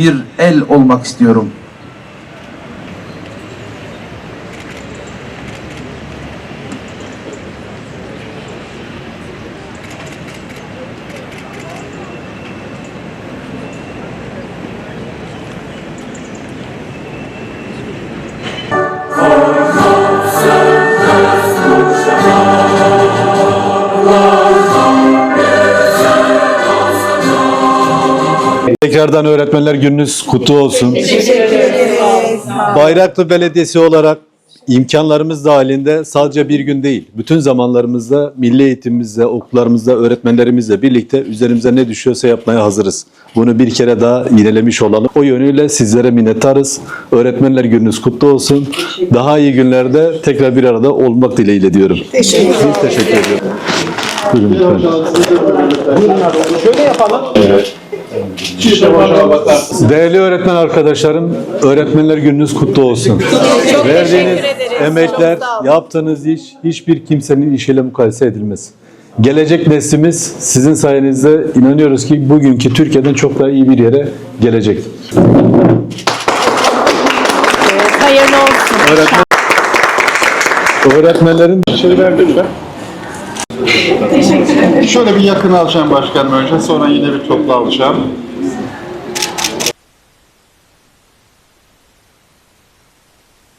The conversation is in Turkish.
bir el olmak istiyorum. Tekrardan Öğretmenler Gününüz kutlu olsun. Bayraklı Belediyesi olarak imkanlarımız dahilinde sadece bir gün değil, bütün zamanlarımızda milli eğitimimizle, okullarımızda, öğretmenlerimizle birlikte üzerimize ne düşüyorsa yapmaya hazırız. Bunu bir kere daha yinelemiş olalım. O yönüyle sizlere minnettarız. Öğretmenler Gününüz kutlu olsun. Daha iyi günlerde tekrar bir arada olmak dileğiyle diyorum. Teşekkür ederim. teşekkür ediyorum. Buyurun lütfen. Değerli öğretmen arkadaşlarım, öğretmenler gününüz kutlu olsun. Verdiğiniz emekler, yaptığınız iş hiçbir kimsenin işiyle mukayese edilmez. Gelecek neslimiz sizin sayenizde inanıyoruz ki bugünkü Türkiye'den çok daha iyi bir yere gelecek. Hayırlı olsun. Öğretmen, öğretmenlerin Şey ver lütfen. Şöyle bir yakın alacağım başkanım önce, sonra yine bir toplu alacağım.